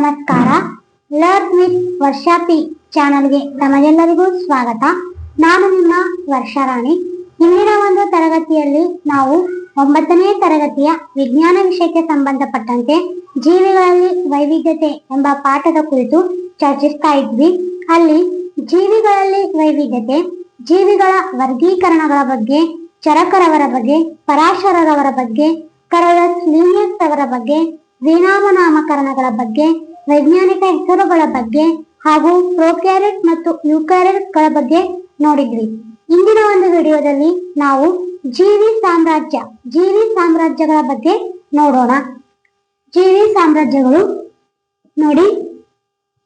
ನಮಸ್ಕಾರ. Learn with ವರ್ಷಾಪಿ ಚಾನಲ್ಗೆ ತಮಗೆಲ್ಲರಿಗೂ ಸ್ವಾಗತ. ನಾನು ನಿಮ್ಮ ವರ್ಷಾರಾಣಿ ಇಂದಿನ ಒಂದು ತರಗತಿಯಲ್ಲಿ ನಾವು ಒಂಬತ್ತನೇ ತರಗತಿಯ ವಿಜ್ಞಾನ ವಿಷಯಕ್ಕೆ ಸಂಬಂಧಪಟ್ಟಂತೆ ಜೀವಿಗಳಲ್ಲಿ ವೈವಿಧ್ಯತೆ ಎಂಬ ಪಾಠದ ಕುರಿತು ಚರ್ಚಿಸ್ತಾ ಇದ್ವಿ. ಅಲ್ಲಿ ಜೀವಿಗಳಲ್ಲಿ ವೈವಿಧ್ಯತೆ, ಜೀವಿಗಳ ವರ್ಗೀಕರಣಗಳ ಬಗ್ಗೆ, ಚರಕರವರ ಬಗ್ಗೆ ಪರಾಶರರವರ ಬಗ್ಗೆ ಸ್ಲೀನಿಯಸ್ ಅವರ ಬಗ್ಗೆ ವಿನಾಮ ನಾಮಕರಣಗಳ ಬಗ್ಗೆ ವೈಜ್ಞಾನಿಕ ಹೆಸರುಗಳ ಬಗ್ಗೆ ಹಾಗೂ ಪ್ರೋಕ್ಯಾರೆಟ್ ಮತ್ತು ಗಳ ಬಗ್ಗೆ ನೋಡಿದ್ವಿ. ಇಂದಿನ ಒಂದು ವಿಡಿಯೋದಲ್ಲಿ ನಾವು ಜೀವಿ ಸಾಮ್ರಾಜ್ಯ, ಜೀವಿ ಸಾಮ್ರಾಜ್ಯಗಳ ಬಗ್ಗೆ ನೋಡೋಣ. ಜೀವಿ ಸಾಮ್ರಾಜ್ಯಗಳು ನೋಡಿ.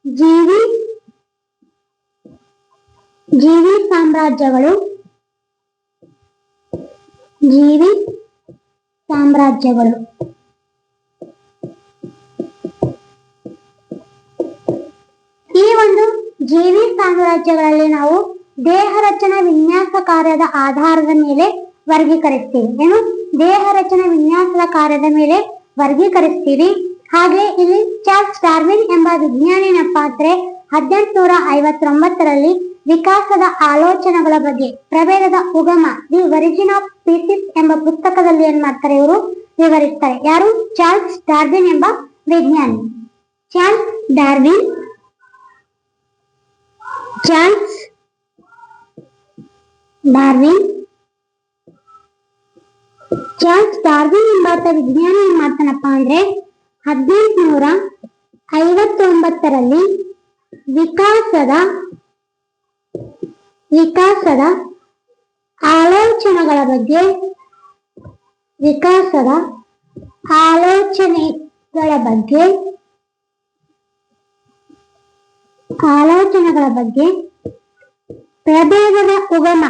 ಜೀವಿ ಜೀವಿ ಸಾಮ್ರಾಜ್ಯಗಳು ಜೀವಿ ಸಾಮ್ರಾಜ್ಯಗಳು. ಈ ಒಂದು ಜೀವಿ ಸಾಮ್ರಾಜ್ಯಗಳಲ್ಲಿ ನಾವು ದೇಹ ರಚನಾ ವಿನ್ಯಾಸ ಕಾರ್ಯದ ಆಧಾರದ ಮೇಲೆ ವರ್ಗೀಕರಿಸ್ತೀವಿ. ಏನು? ದೇಹ ರಚನಾ ವಿನ್ಯಾಸದ ಕಾರ್ಯದ ಮೇಲೆ ವರ್ಗೀಕರಿಸ್ತೀವಿ. ಹಾಗೆ ಇಲ್ಲಿ ಚಾರ್ಲ್ಸ್ ಡಾರ್ವಿನ್ ಎಂಬ ವಿಜ್ಞಾನಿನ ಪಾತ್ರೆ ಹದಿನೆಂಟುನೂರ ಐವತ್ತೊಂಬತ್ತರಲ್ಲಿ ವಿಕಾಸದ ಆಲೋಚನೆಗಳ ಬಗ್ಗೆ, ಪ್ರಭೇದದ ಉಗಮ, ದಿ ಒರಿಜಿನ್ ಆಫ್ ಸ್ಪೀಸಿಸ್ ಎಂಬ ಪುಸ್ತಕದಲ್ಲಿ ಏನ್ ಮಾಡ್ತಾರೆ ಇವರು? ವಿವರಿಸ್ತಾರೆ. ಯಾರು? ಚಾರ್ಲ್ಸ್ ಡಾರ್ವಿನ್ ಎಂಬ ವಿಜ್ಞಾನಿ. Charles Darwin Charles Darwin Charles Darwin ಎಂಬಾತ ವಿಜ್ಞಾನಿ ಏನ್ ಮಾಡ್ತಾನಪ್ಪ ಅಂದ್ರೆ ಹದಿನೆಂಟುನೂರ ಐವತ್ತೊಂಬತ್ತರಲ್ಲಿ ವಿಕಾಸದ ವಿಕಾಸದ ಆಲೋಚನೆಗಳ ಬಗ್ಗೆ, ವಿಕಾಸದ ಆಲೋಚನೆಗಳ ಬಗ್ಗೆ ಆಲೋಚನೆಗಳ ಬಗ್ಗೆ ಪ್ರಭೇದದ ಉಗಮ.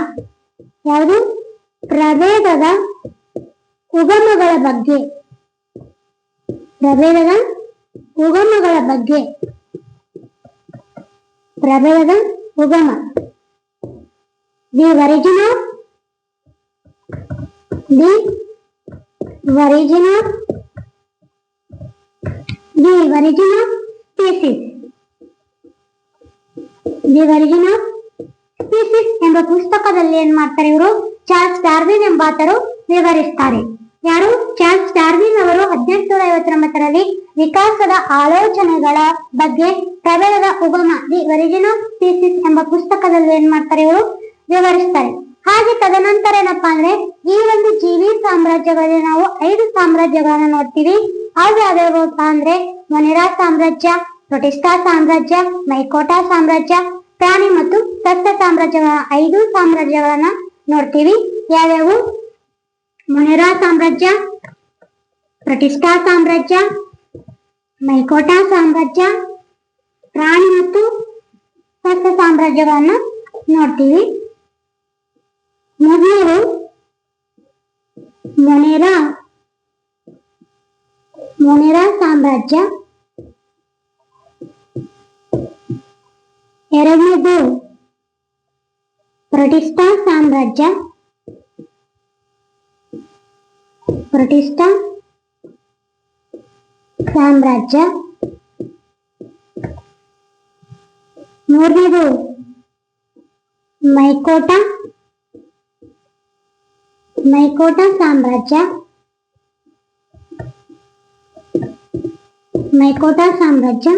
ಯಾವುದು? ಪ್ರಭೇದದ ಉಗಮಗಳ ಬಗ್ಗೆ. ಪ್ರಭೇದದ ಉಗಮಗಳ ಬಗ್ಗೆ. ಪ್ರಭೇದದ ಉಗಮ. The origin the origin the origin of species the origin of ಎಂಬ ಪುಸ್ತಕದಲ್ಲಿ ಏನ್ ಮಾಡ್ತಾರೆ ಇವರು? ಚಾರ್ಲ್ಸ್ ಡಾರ್ವಿನ್ ಎಂಬಾತರು ವಿವರಿಸ್ತಾರೆ. ಯಾರು? ಚಾರ್ಲ್ಸ್ ಡಾರ್ವಿನ್ ಅವರು ಹದಿನೆಂಟುನೂರ ಐವತ್ತೊಂಬತ್ತರಲ್ಲಿ ವಿಕಾಸದ ಆಲೋಚನೆಗಳ ಬಗ್ಗೆ ಪ್ರಬಲದ ಉಗಮ, ದಿ ಒರಿಜಿನ್ ಆಫ್ ಸ್ಪೀಸಿಸ್ ಎಂಬ ಪುಸ್ತಕದಲ್ಲಿ ಏನ್ ಮಾಡ್ತಾರೆ ಇವರು? ವಿವರಿಸ್ತಾರೆ. ಹಾಗೆ ತದನಂತರ ಏನಪ್ಪಾ ಅಂದ್ರೆ, ಈ ಒಂದು ಜೀವಿ ಸಾಮ್ರಾಜ್ಯಗಳಲ್ಲಿ ನಾವು ಐದು ಸಾಮ್ರಾಜ್ಯಗಳನ್ನ ನೋಡ್ತೀವಿ. ಅವು ಯಾವ್ಯಾವಪ್ಪ ಅಂದ್ರೆ ಮೊನೆರಾ ಸಾಮ್ರಾಜ್ಯ ಪ್ರೊಟಿಸ್ಟಾ ಸಾಮ್ರಾಜ್ಯ ಮೈಕೋಟಾ ಸಾಮ್ರಾಜ್ಯ ಪ್ರಾಣಿ ಮತ್ತು ಸಸ್ಯ ಸಾಮ್ರಾಜ್ಯಗಳ ಐದು ಸಾಮ್ರಾಜ್ಯಗಳನ್ನ ನೋಡ್ತೀವಿ ಯಾವ್ಯಾವು ಮೊನೆರಾ ಸಾಮ್ರಾಜ್ಯ ಪ್ರತಿಷ್ಠಾ ಸಾಮ್ರಾಜ್ಯ ಮೈಕೋಟಾ ಸಾಮ್ರಾಜ್ಯ ಪ್ರಾಣಿ ಮತ್ತು ಸಸ್ಯ ಸಾಮ್ರಾಜ್ಯಗಳನ್ನ ನೋಡ್ತೀವಿ ಮೊದಲು ಮೊನೆರಾ ಮೊನೆರಾ ಸಾಮ್ರಾಜ್ಯ ಎರಡನೇದು ಪ್ರತಿಷ್ಠಾ ಸಾಮ್ರಾಜ್ಯ. ಪ್ರತಿಷ್ಠಾ ಸಾಮ್ರಾಜ್ಯ. ಮೂರನೇದು ಮೈಕೋಟ. ಮೈಕೋಟ ಸಾಮ್ರಾಜ್ಯ. ಮೈಕೋಟ ಸಾಮ್ರಾಜ್ಯ.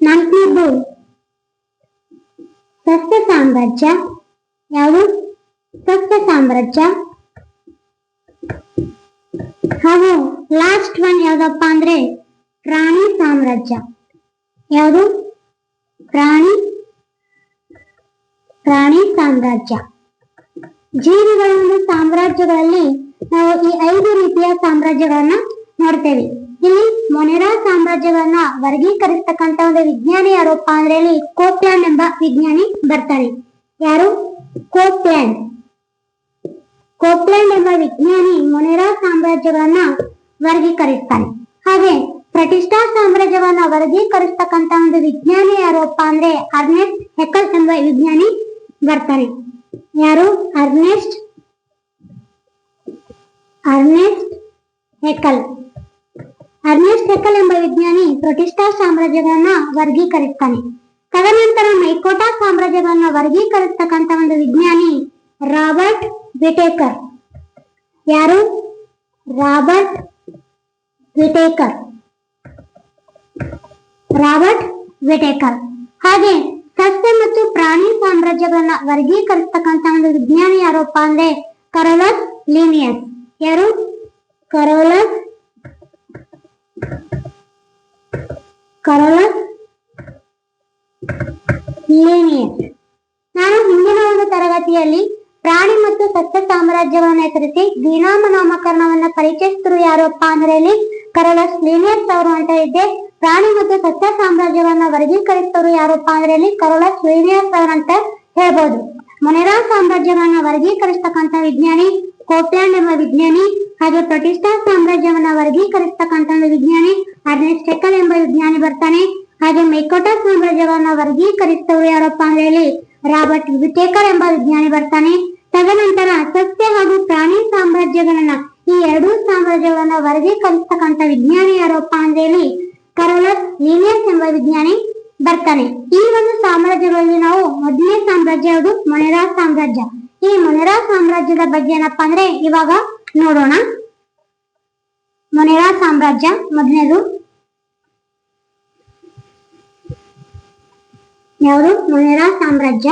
ನಾಲ್ಕನೇದು ಸಸ್ಯ ಸಾಮ್ರಾಜ್ಯ. ಯಾವುದು? ಸಸ್ಯ ಸಾಮ್ರಾಜ್ಯ. ಹಾಗೂ ಲಾಸ್ಟ್ ಒನ್ ಯಾವ್ದಪ್ಪ ಅಂದ್ರೆ ಪ್ರಾಣಿ ಸಾಮ್ರಾಜ್ಯ. ಯಾವುದು? ಪ್ರಾಣಿ ಪ್ರಾಣಿ ಸಾಮ್ರಾಜ್ಯ. ಜೀವಿಗಳ ಒಂದು ಸಾಮ್ರಾಜ್ಯಗಳಲ್ಲಿ ನಾವು ಈ ಐದು ರೀತಿಯ ಸಾಮ್ರಾಜ್ಯಗಳನ್ನ ನೋಡ್ತೇವೆ. ಇಲ್ಲಿ ಮೊನೆರಾ ಸಾಮ್ರಾಜ್ಯಗಳನ್ನ ವರ್ಗೀಕರಿಸ್ತಕ್ಕಂತ ಒಂದು ವಿಜ್ಞಾನಿ ಯಾರಪ್ಪ ಅಂದ್ರೆ ಇಲ್ಲಿ ಕೋಪ್ಲ್ಯಾಂಡ್ ಎಂಬ ವಿಜ್ಞಾನಿ ಬರ್ತಾರೆ. ಯಾರು? ಕೋಪ್ಲ್ಯಾಂಡ್ ಕೋಪ್ಲ್ಯಾಂಡ್ ಎಂಬ ವಿಜ್ಞಾನಿ ಮೊನೆರಾ ಸಾಮ್ರಾಜ್ಯಗಳನ್ನ ವರ್ಗೀಕರಿಸ್ತಾನೆ. ಹಾಗೆ ಪ್ರತಿಷ್ಠಾ ಸಾಮ್ರಾಜ್ಯವನ್ನ ವರ್ಗೀಕರಿಸ್ತಕ್ಕಂತ ಒಂದು ವಿಜ್ಞಾನಿ ಯಾರಪ್ಪ ಅಂದ್ರೆ ಅರ್ನೆಸ್ಟ್ ಹೆಕಲ್ ಎಂಬ ವಿಜ್ಞಾನಿ ಬರ್ತಾರೆ. ಯಾರು? Ernest. Ernest Haeckel Ernest Haeckel ಎಂಬ ವಿಜ್ಞಾನಿ ಪ್ರೊಟಿಸ್ಟಾ ಸಾಮ್ರಾಜ್ಯಗಳನ್ನ ವರ್ಗೀಕರಿಸ್ತಾನೆ. ತದನಂತರ ಮೈಕೋಟಾ ಸಾಮ್ರಾಜ್ಯಗಳನ್ನ ವರ್ಗೀಕರಿಸ್ತಕ್ಕಂತ ಒಂದು ವಿಜ್ಞಾನಿ ರಾಬರ್ಟ್ ವಿಟೇಕರ್. ಯಾರು? Robert Whittaker. Robert Whittaker. ಹಾಗೆ ಸಸ್ಯ ಮತ್ತು ಪ್ರಾಣಿ ಸಾಮ್ರಾಜ್ಯಗಳನ್ನ ವರ್ಗೀಕರಿಸ್ತಕ್ಕಂತ ಒಂದು ವಿಜ್ಞಾನಿ ಯಾರಪ್ಪ ಅಂದ್ರೆ ಕರೋಲಸ್ ಲೀನಿಯಸ್. ಯಾರು? ಕರೋಲಸ್ ಕರೋಲಸ್ ಲೀನಿಯಸ್ ನಾನು ಹಿಂದಿನ ಒಂದು ತರಗತಿಯಲ್ಲಿ ಪ್ರಾಣಿ ಮತ್ತು ಸಸ್ಯ ಸಾಮ್ರಾಜ್ಯವನ್ನು ಹೆಸರಿಸಿ ದ್ವಿನಾಮ ನಾಮಕರಣವನ್ನು ಪರಿಚಯಿಸಿದ್ರು ಯಾರಪ್ಪ ಅಂದ್ರೆ ಇಲ್ಲಿ ಕರಳ ಲೀನಿಯಸ್ ಅವರು ಅಂತ ಇದ್ದೆ. ಪ್ರಾಣಿ ಮತ್ತು ಸಸ್ಯ ಸಾಮ್ರಾಜ್ಯವನ್ನ ವರ್ಗೀಕರಿಸಿದವರು ಯಾರಪ್ಪ ಅಂದ್ರೆ ಇಲ್ಲಿ ಕರೋಲಸ್ ಲೀನಿಯಸ್ ಅವರಂತ ಹೇಳ್ಬೋದು. ಮೊನೆರಾ ಸಾಮ್ರಾಜ್ಯವನ್ನ ವರ್ಗೀಕರಿಸತಕ್ಕಂತ ವಿಜ್ಞಾನಿ ಕೋಪ್ಲ್ಯಾಂಡ್ ಎಂಬ ವಿಜ್ಞಾನಿ ಹಾಗೆ ಪ್ರತಿಷ್ಠಾ ಸಾಮ್ರಾಜ್ಯವನ್ನ ವರ್ಗೀಕರಿಸ್ತಕ್ಕಂತ ವಿಜ್ಞಾನಿ ಅರ್ನೆಸ್ಟ್ ಹೆಕಲ್ ಎಂಬ ವಿಜ್ಞಾನಿ ಬರ್ತಾನೆ. ಹಾಗೆ ಮೈಕೋಟಾ ಸಾಮ್ರಾಜ್ಯವನ್ನ ವರ್ಗೀಕರಿಸಿದವರು ಯಾರಪ್ಪ ಅಂದ್ರೆ ಹೇಳಿ ರಾಬರ್ಟ್ ವಿಟೇಕರ್ ಎಂಬ ವಿಜ್ಞಾನಿ ಬರ್ತಾನೆ. ತದನಂತರ ಸಸ್ಯ ಹಾಗೂ ಪ್ರಾಣಿ ಸಾಮ್ರಾಜ್ಯಗಳನ್ನ ಈ ಎರಡೂ ಸಾಮ್ರಾಜ್ಯಗಳನ್ನ ವರ್ಗೀಕರಿಸ್ತಕ್ಕಂತ ವಿಜ್ಞಾನಿ ಯಾರಪ್ಪ ಅಂದ್ರೆ ಹೇಳಿ ಕರೋಲಸ್ ಲೀನಿಯಸ್ ಎಂಬ ವಿಜ್ಞಾನಿ ಬರ್ತಾನೆ. ಈ ಒಂದು ಸಾಮ್ರಾಜ್ಯಗಳಲ್ಲಿ ನಾವು ಮೊದಲನೇ ಸಾಮ್ರಾಜ್ಯ ಯಾವುದು? ಮೊನೆರಾ ಸಾಮ್ರಾಜ್ಯ. ಈ ಮೊನೆರಾ ಸಾಮ್ರಾಜ್ಯದ ಬಗ್ಗೆ ಏನಪ್ಪಾ ಅಂದ್ರೆ ಇವಾಗ ನೋಡೋಣ. ಮೊನೆರಾ ಸಾಮ್ರಾಜ್ಯ ಮೊದಲನೇದು. ಯಾವುದು? ಮೊನೆರಾ ಸಾಮ್ರಾಜ್ಯ.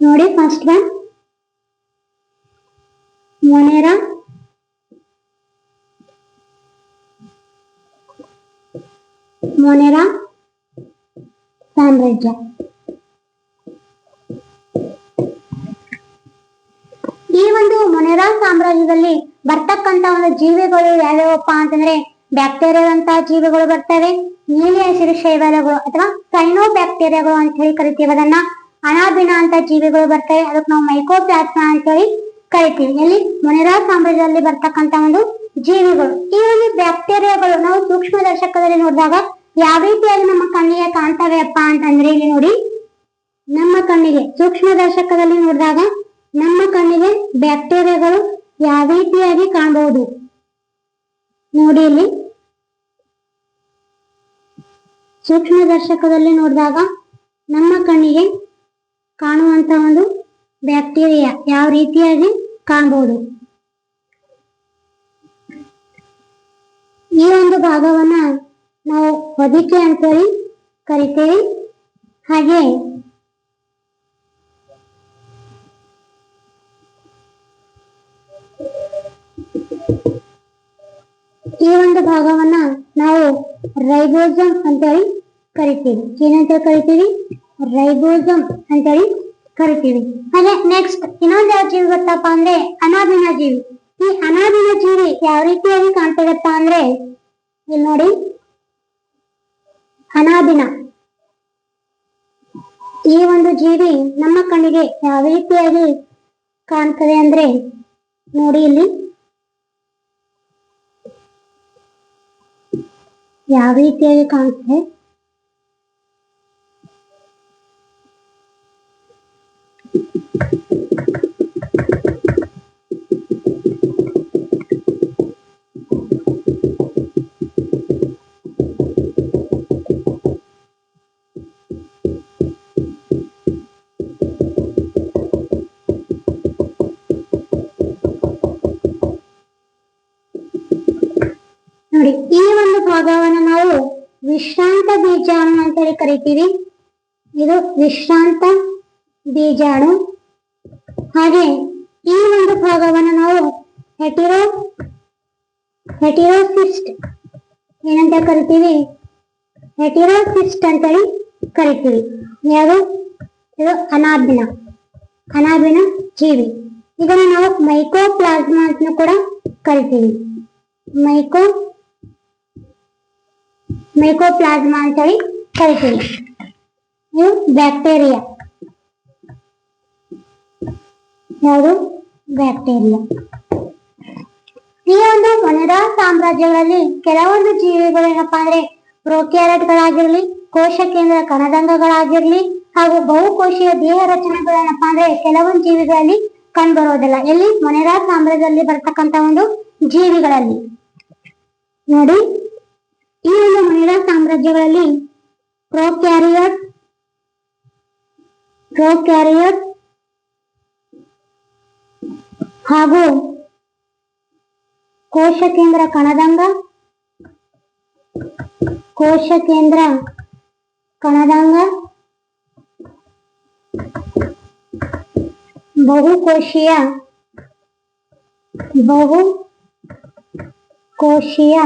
ನೋಡಿ ಫಸ್ಟ್ ಒನ್ ಮೊನೆರಾ ಮೊನೆರಾ ಸಾಮ್ರಾಜ್ಯ ಈ ಒಂದು ಮೊನೆರಾ ಸಾಮ್ರಾಜ್ಯದಲ್ಲಿ ಬರ್ತಕ್ಕಂತ ಒಂದು ಜೀವಿಗಳು ಯಾವ್ಯಾವಪ್ಪ ಅಂತಂದ್ರೆ ಬ್ಯಾಕ್ಟೀರಿಯಾದಂತಹ ಜೀವಿಗಳು ಬರ್ತವೆ ನೀಲಿ ಹಸಿರು ಶೈವಾಲಗಳು ಅಥವಾ ಸೈನೋ ಬ್ಯಾಕ್ಟೀರಿಯಾಗಳು ಅಂತ ಹೇಳಿ ಕರಿತೀವಿ ಅದನ್ನ ಅನಾಬಿನ ಅಂತ ಜೀವಿಗಳು ಬರ್ತವೆ, ಅದಕ್ಕೆ ನಾವು ಮೈಕೋಪ್ಲಾಸ್ಮಾ ಅಂತ ಹೇಳಿ ಕರಿತೀವಿ. ಇಲ್ಲಿ ಮೊನೆರಾ ಸಾಮ್ರಾಜ್ಯದಲ್ಲಿ ಬರ್ತಕ್ಕಂತ ಒಂದು ಜೀವಿಗಳು. ಈ ಒಂದು ಬ್ಯಾಕ್ಟೀರಿಯಾಗಳು ನಾವು ಸೂಕ್ಷ್ಮ ದರ್ಶಕದಲ್ಲಿ ನೋಡಿದಾಗ ಯಾವ ರೀತಿಯಾಗಿ ನಮ್ಮ ಕಣ್ಣಿಗೆ ಕಾಣ್ತವೆಯಪ್ಪ ಅಂತಂದ್ರೆ ಇಲ್ಲಿ ನೋಡಿ. ನಮ್ಮ ಕಣ್ಣಿಗೆ, ಸೂಕ್ಷ್ಮ ದರ್ಶಕದಲ್ಲಿ ನೋಡಿದಾಗ ನಮ್ಮ ಕಣ್ಣಿಗೆ ಬ್ಯಾಕ್ಟೀರಿಯಾಗಳು ಯಾವ ರೀತಿಯಾಗಿ ಕಾಣಬಹುದು? ನೋಡಿ ಇಲ್ಲಿ. ಸೂಕ್ಷ್ಮ ದರ್ಶಕದಲ್ಲಿ ನೋಡಿದಾಗ ನಮ್ಮ ಕಣ್ಣಿಗೆ ಕಾಣುವಂತ ಒಂದು ಬ್ಯಾಕ್ಟೀರಿಯಾ ಯಾವ ರೀತಿಯಾಗಿ ಕಾಣಬಹುದು? ಈ ಒಂದು ಭಾಗವನ್ನ ನಾವು ಹೊದಿಕೆ ಅಂತೇಳಿ ಕರಿತೇವೆ. ಹಾಗೆ ಈ ಒಂದು ಭಾಗವನ್ನ ನಾವು ರೈಬೋಸಮ್ ಅಂತೇಳಿ ಕರಿತೀವಿ. ಏನಂತ ಕರಿತೀವಿ? ರೈಬೋಸಮ್ ಅಂತೇಳಿ ಕರಿತೀವಿ. ಹಾಗೆ ನೆಕ್ಸ್ಟ್ ಇನ್ನೊಂದು ಯಾವ ಜೀವಿ ಗೊತ್ತಪ್ಪ ಅಂದ್ರೆ ಅನಾಬಿನ ಜೀವಿ. ಈ ಅನಾಬಿನ ಜೀವಿ ಯಾವ ರೀತಿಯಾಗಿ ಕಾಣ್ತಿದಪ್ಪ ಅಂದ್ರೆ, ಇಲ್ಲಿ ನೋಡಿ. ಅನಾಬಿನ ಈ ಒಂದು ಜೀವಿ ನಮ್ಮ ಕಣ್ಣಿಗೆ ಯಾವ ರೀತಿಯಾಗಿ ಕಾಣ್ತದೆ ಅಂದ್ರೆ ನೋಡಿ ಇಲ್ಲಿ. ಯಾವ ರೀತಿಯಾಗಿ ಕಾಣುತ್ತೆ ಅಂತೇಳಿ ಕರಿತೀವಿ ಇದು ವಿಶ್ರಾಂತ ಬೀಜಾಣು. ಹಾಗೆ ಈ ಒಂದು ಭಾಗವನ್ನು ನಾವು ಹೆಟಿರೋ ಹೆಟಿರೋಸಿಸ್ಟ್ ಏನಂತ ಕರಿತೀವಿ? ಹೆಟಿರೋಸಿಸ್ಟ್ ಅಂತೇಳಿ ಕರಿತೀವಿ. ಯಾವುದು? ಇದು ಅನಾಬಿನ ಅನಾಬಿನ ಜೀವಿ. ಇದನ್ನ ನಾವು ಮೈಕೋಪ್ಲಾಸ್ಮಾ ಅಂತ ಕೂಡ ಕರಿತೀವಿ. ಮೈಕೋ, ಮೈಕೋಪ್ಲಾಸ್ಮಾ ಅಂತೇಳಿ ಕರಿತೀವಿ ಇವು ಬ್ಯಾಕ್ಟೀರಿಯಾ ಯಾವುದು ಬ್ಯಾಕ್ಟೀರಿಯಾ ಈ ಒಂದು ಮನದ ಸಾಮ್ರಾಜ್ಯಗಳಲ್ಲಿ ಕೆಲವೊಂದು ಜೀವಿಗಳು ಏನಪ್ಪಾ ಅಂದ್ರೆ ಪ್ರೊಕ್ಯಾರೆಟ್ಗಳಾಗಿರ್ಲಿ ಕೋಶ ಕೇಂದ್ರ ಕಣದಂಗಗಳಾಗಿರ್ಲಿ ಹಾಗೂ ಬಹುಕೋಶೀಯ ದೇಹ ರಚನೆಗಳೇನಪ್ಪಾ ಅಂದ್ರೆ ಕೆಲವೊಂದು ಜೀವಿಗಳಲ್ಲಿ ಕಂಡುಬರೋದಿಲ್ಲ ಎಲ್ಲಿ ಮೊನೆರಾ ಸಾಮ್ರಾಜ್ಯದಲ್ಲಿ ಬರ್ತಕ್ಕಂತ ಒಂದು ಜೀವಿಗಳಲ್ಲಿ. ನೋಡಿ, ಈ ಒಂದು ಮೊನೆರಾ ಸಾಮ್ರಾಜ್ಯಗಳಲ್ಲಿ ಪ್ರೊಕ್ಯಾರಿಯಟ್ prokaryote. ಹಾಗೂ ಕೋಶ ಕೇಂದ್ರ ಕಣದಂಗ. ಕೋಶ ಕೇಂದ್ರ ಕಣದಂಗ. ಬಹುಕೋಶೀಯ. ಬಹು ಕೋಶೀಯ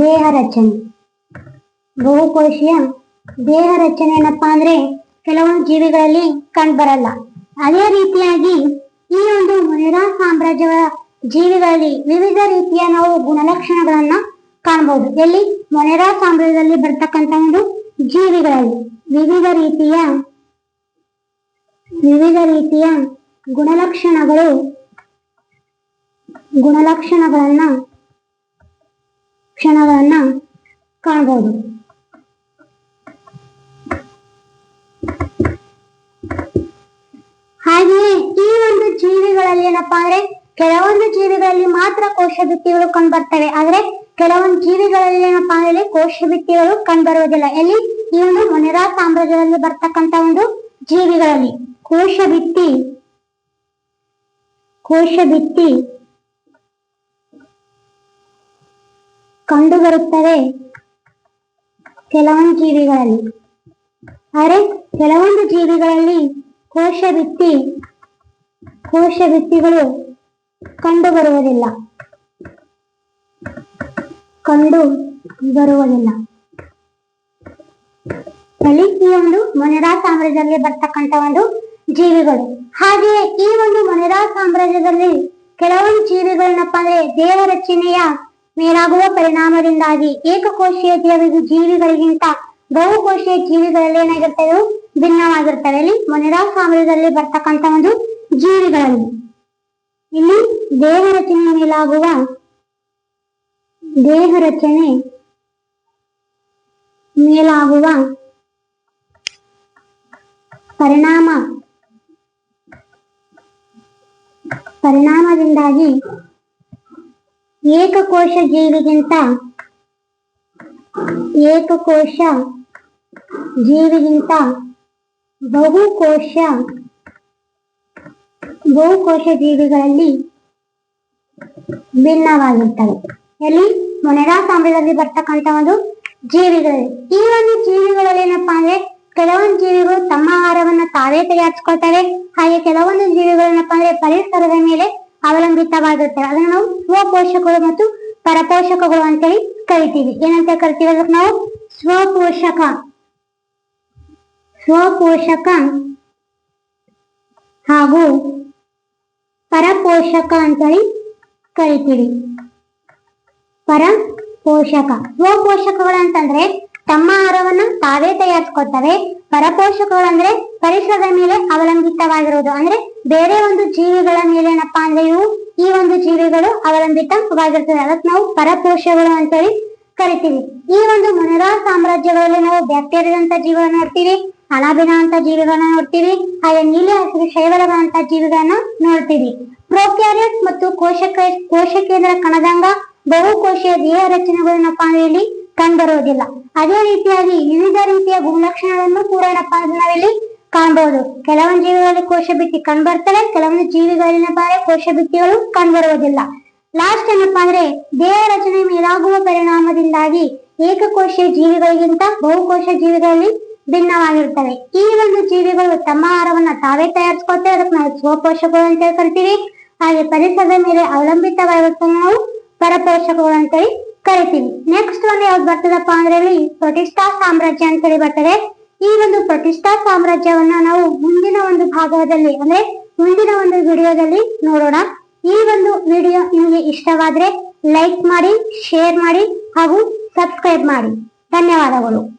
ದೇಹ ರಚನೆ. ಬಹುಕೋಶೀಯ ದೇಹ ರಚನೆ ಏನಪ್ಪಾ ಅಂದ್ರೆ ಕೆಲವೊಂದು ಜೀವಿಗಳಲ್ಲಿ ಕಂಡುಬರಲ್ಲ ಅದೇ ರೀತಿಯಾಗಿ ಈ ಒಂದು ಮೊನೆರಾ ಸಾಮ್ರಾಜ್ಯದ ಜೀವಿಗಳಲ್ಲಿ ವಿವಿಧ ರೀತಿಯ ನಾವು ಗುಣಲಕ್ಷಣಗಳನ್ನ ಕಾಣಬಹುದು ಎಲ್ಲಿ? ಮೊನೆರಾ ಸಾಮ್ರಾಜ್ಯದಲ್ಲಿ ಬರ್ತಕ್ಕಂತ ಒಂದು ಜೀವಿಗಳಲ್ಲಿ ವಿವಿಧ ರೀತಿಯ ವಿವಿಧ ರೀತಿಯ ಗುಣಲಕ್ಷಣಗಳು ಗುಣಲಕ್ಷಣಗಳನ್ನ ಕ್ಷಣಗಳನ್ನ ಕಾಣಬಹುದು ಹಾಗೆಯೇ ಈ ಒಂದು ಜೀವಿಗಳಲ್ಲಿ ಏನಪ್ಪಾ ಅಂದ್ರೆ ಕೆಲವೊಂದು ಜೀವಿಗಳಲ್ಲಿ ಮಾತ್ರ ಕೋಶ ಭಿತ್ತಿಗಳು ಕಂಡುಬರ್ತವೆ. ಆದ್ರೆ ಕೆಲವೊಂದು ಜೀವಿಗಳಲ್ಲಿ ಏನಪ್ಪಾ ಅಂದ್ರೆ ಕೋಶ ಭಿತ್ತಿಗಳು ಕಂಡುಬರುವುದಿಲ್ಲ. ಎಲ್ಲಿ? ಈ ಒಂದು ಮೊನೆರಾ ಸಾಮ್ರಾಜ್ಯದಲ್ಲಿ ಬರ್ತಕ್ಕಂತ ಒಂದು ಜೀವಿಗಳಲ್ಲಿ. ಕೋಶ ಭಿತ್ತಿ ಕೋಶ ಭಿತ್ತಿ ಕಂಡುಬರುತ್ತವೆ ಕೆಲವೊಂದು ಜೀವಿಗಳಲ್ಲಿ. ಆದರೆ ಕೆಲವೊಂದು ಜೀವಿಗಳಲ್ಲಿ ಕೋಶ ಭಿತ್ತಿ ಕೋಶ ಭಿತ್ತಿಗಳು ಕಂಡು ಬರುವುದಿಲ್ಲ. ಕಂಡು ಬರುವುದಿಲ್ಲ. ಅಲ್ಲಿ ಈ ಒಂದು ಮೊನೆರಾ ಸಾಮ್ರಾಜ್ಯದಲ್ಲಿ ಬರ್ತಕ್ಕಂತ ಒಂದು ಜೀವಿಗಳು. ಹಾಗೆಯೇ ಈ ಒಂದು ಮೊನೆರಾ ಸಾಮ್ರಾಜ್ಯದಲ್ಲಿ ಕೆಲವೊಂದು ಜೀವಿಗಳನ್ನಪ್ಪ ಅಂದ್ರೆ ದೇಹ ರಚನೆಯ ಮೇಲಾಗುವ ಪರಿಣಾಮದಿಂದಾಗಿ ಏಕಕೋಶೀಯ ದೇವಿಗೂ ಜೀವಿಗಳಿಗಿಂತ ಬಹುಕೋಶೀಯ ಜೀವಿಗಳಲ್ಲಿ ಏನಾಗಿರ್ತವೆ? ಭಿನ್ನವಾಗಿರ್ತವೆ. ಇಲ್ಲಿ ಮೊನೆರಾ ಸಾಮ್ರಾಜ್ಯದಲ್ಲಿ ಬರ್ತಕ್ಕಂತ ಒಂದು ಜೀವಿಗಳಲ್ಲಿ ಇಲ್ಲಿ ದೇಹ ರಚನೆಯ ಮೇಲಾಗುವ ದೇಹ ರಚನೆ ಮೇಲಾಗುವ ಪರಿಣಾಮ ಪರಿಣಾಮದಿಂದಾಗಿ ಏಕಕೋಶ ಜೀವಿಗಿಂತ ಏಕಕೋಶ ಜೀವಿಗಿಂತ ಬಹುಕೋಶ ಬಹುಕೋಶ ಜೀವಿಗಳಲ್ಲಿ ಭಿನ್ನವಾಗಿರ್ತವೆ. ಎಲ್ಲಿ? ಮೊನೆರಾ ಸಾಮ್ರಾಜ್ಯದಲ್ಲಿ ಬರ್ತಕ್ಕಂತ ಒಂದು ಜೀವಿಗಳು ಈ ಒಂದು ಜೀವಿಗಳಲ್ಲಿ ಏನಪ್ಪಾ ಅಂದ್ರೆ ಕೆಲವೊಂದು ಜೀವಿಗಳು ತಮ್ಮ ಆಹಾರವನ್ನ ತಾವೇ ತಯಾರಿಸ್ಕೊಳ್ತವೆ. ಹಾಗೆ ಕೆಲವೊಂದು ಜೀವಿಗಳೇನಪ್ಪಾ ಅಂದ್ರೆ ಪರಿಸರದ ಮೇಲೆ ಅವಲಂಬಿತವಾಗಿರ್ತವೆ. ಅದನ್ನ ನಾವು ಸ್ವಪೋಷಕಗಳು ಮತ್ತು ಪರಪೋಷಕಗಳು ಅಂತೇಳಿ ಕರಿತೀವಿ. ಏನಂತ ಕರಿತೀವಿ ಅದಕ್ಕೆ ನಾವು ಸ್ವಪೋಷಕ. ಸ್ವಪೋಷಕ ಹಾಗೂ ಪರಪೋಷಕ ಅಂತೇಳಿ ಕರಿತೀವಿ. ಪರ ಪೋಷಕ ಸ್ವಪೋಷಕಗಳು ಅಂತಂದ್ರೆ ತಮ್ಮ ಆಹಾರವನ್ನ ತಾವೇ ತಯಾರಿಸ್ಕೊಳ್ತವೆ. ಪರಪೋಷಕಗಳಂದ್ರೆ ಪರಿಸರದ ಮೇಲೆ ಅವಲಂಬಿತವಾಗಿರುವುದು. ಅಂದ್ರೆ ಬೇರೆ ಒಂದು ಜೀವಿಗಳ ಮೇಲೆ ಏನಪ್ಪಾ ಅಂದ್ರೆ ಇವು ಈ ಒಂದು ಜೀವಿಗಳು ಅವಲಂಬಿತವಾಗಿರ್ತದೆ ಅದಕ್ಕೆ ನಾವು ಪರಪೋಷಗಳು ಅಂತೇಳಿ ಕರಿತೀವಿ. ಈ ಒಂದು ಮನೋರಾ ಸಾಮ್ರಾಜ್ಯಗಳಲ್ಲಿ ನಾವು ಬ್ಯಾಕ್ಟೀರಿಯಾದಂತ ಜೀವಿಗಳನ್ನ ನೋಡ್ತೀವಿ ಅನಾಬಿನ ಅಂತ ಜೀವಿಗಳನ್ನ ನೋಡ್ತೀವಿ, ಹಾಗೆ ನೀಲಿ ಹಸಿರು ಶೈವಲಗಳಂತ ಜೀವಿಗಳನ್ನ ನೋಡ್ತೀವಿ. ಪ್ರೊಕ್ಯಾರಿಯಟ್ ಮತ್ತು ಕೋಶಕ, ಕೋಶಕೇಂದ್ರ ಕಣದಂಗ ಬಹುಕೋಶೀಯ ದೇಹ ರಚನೆಗಳನ್ನಪ್ಪ ಇಲ್ಲಿ ಕಂಡುಬರುವುದಿಲ್ಲ ಅದೇ ರೀತಿಯಾಗಿ ವಿವಿಧ ರೀತಿಯ ಗುಣಲಕ್ಷಣಗಳನ್ನು ಕೂಡ ಏನಪ್ಪ ನಾವಿಲ್ಲಿ ಕಾಣಬಹುದು ಕೆಲವೊಂದು ಜೀವಿಗಳಲ್ಲಿ ಕೋಶ ಭಿತ್ತಿ ಕಂಡುಬರ್ತವೆ, ಕೆಲವೊಂದು ಜೀವಿಗಳಲ್ಲಿ ಕೋಶ ಭಿತ್ತಿಗಳು ಕಂಡುಬರುವುದಿಲ್ಲ ಲಾಸ್ಟ್ ಏನಪ್ಪಾ ಅಂದ್ರೆ ದೇಹ ರಚನೆ ಮೇಲಾಗುವ ಪರಿಣಾಮದಿಂದಾಗಿ ಏಕಕೋಶೀಯ ಜೀವಿಗಳಿಗಿಂತ ಬಹುಕೋಶ ಜೀವಿಗಳಲ್ಲಿ ಭಿನ್ನವಾಗಿರ್ತವೆ ಈ ಒಂದು ಜೀವಿಗಳು ತಮ್ಮ ಆಹಾರವನ್ನ ತಾವೇ ತಯಾರಿಸ್ಕೊಳ್ತೇವೆ. ಅದಕ್ಕೆ ನಾವು ಸ್ವಪೋಷಕಗಳು ಅಂತ ಹೇಳಿ ಕರಿತೀವಿ. ಹಾಗೆ ಪರಿಸರದ ಮೇಲೆ ಅವಲಂಬಿತವಾಗಿರುತ್ತೆ ನಾವು ಪರಪೋಷಕಗಳು ಅಂತೇಳಿ ಕರಿತೀವಿ. ನೆಕ್ಸ್ಟ್ ಒಂದು ಯಾವ್ದು ಬರ್ತದಪ್ಪ ಅಂದ್ರೆ ಇಲ್ಲಿ ಪ್ರತಿಷ್ಠಾ ಸಾಮ್ರಾಜ್ಯ ಅಂತೇಳಿ ಬರ್ತದೆ. ಈ ಒಂದು ಪ್ರತಿಷ್ಠಾ ಸಾಮ್ರಾಜ್ಯವನ್ನ ನಾವು ಮುಂದಿನ ಒಂದು ಭಾಗದಲ್ಲಿ ಅಂದ್ರೆ ಮುಂದಿನ ಒಂದು ವಿಡಿಯೋದಲ್ಲಿ ನೋಡೋಣ. ಈ ಒಂದು ವಿಡಿಯೋ ನಿಮಗೆ ಇಷ್ಟವಾದ್ರೆ ಲೈಕ್ ಮಾಡಿ, ಶೇರ್ ಮಾಡಿ ಹಾಗೂ ಸಬ್ಸ್ಕ್ರೈಬ್ ಮಾಡಿ. ಧನ್ಯವಾದಗಳು.